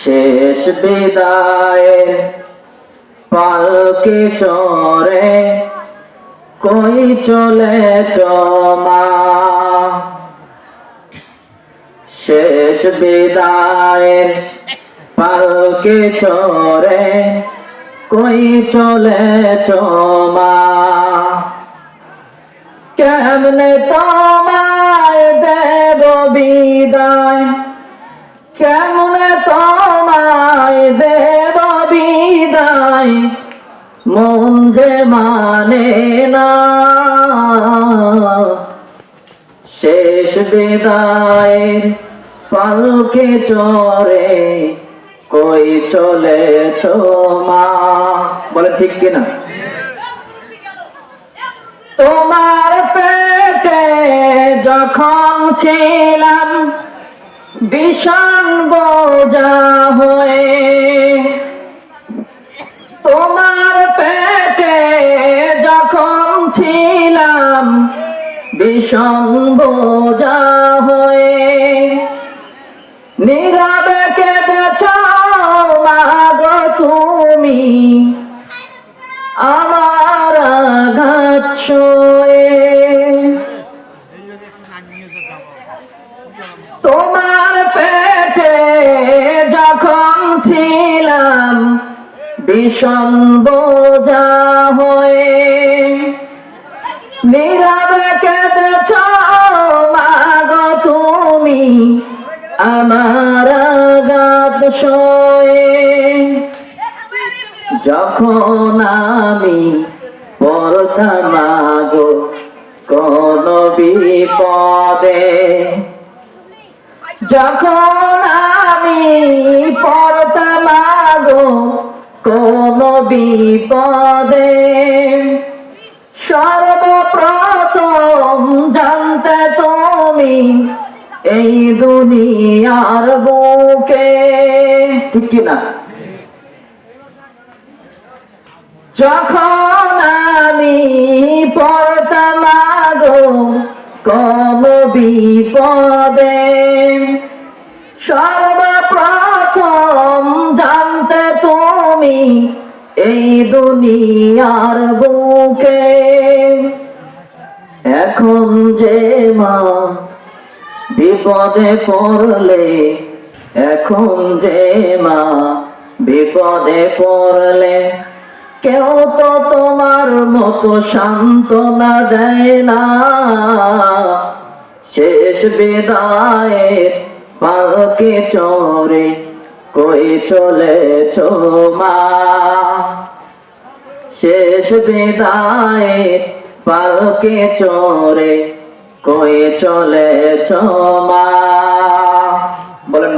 শেষ বিদায় পালকে চরে কই চলেছ মা শেষ বিদায় পালকে চরে কই চলে মা কেমনে তোমায় দেব বিদায়? কেমনে তোমায় যে মানে না। শেষ বিদায়ের পালকে চরে কই চলেছ মা? বলে ঠিক কিনা? তোমার পেটে যখন ছিলাম ভীষণ বোঝা ছিলাম ভীষণ বোঝা হয়ে নীরবে কেঁদেছ তুমি। আমার আঘাত সয়ে তোমার পেটে যখন ছিলাম ভীষণ বোঝা হয়ে। নীরবে কেঁদেছ মাগো তুমি আমার আঘাত সয়ে যখন আমি পড়তাম মাগো কোন বিপদে, যখন আমি পড়তাম মাগো কোন বিপদে সর্বপ্রথম জানতে তুমি এই দুনিয়ার বুকে। ঠিক কিনা? যখন আমি পড়তাম কম বিপদে, সর্বপ্রথম জানতে তুমি এই দুনিয়ার বুকে। এখন যে মা বিপদে পড়লে, এখন যে মা বিপদে পড়লে, কেউ তো তোমার মতো সান্ত্বনা দেয় না। শেষ বিদায়ের পালকে চরে কই চলেছ মা? শেষ বিদায়ের পালকে চরে কয়ে চলে মা। বলে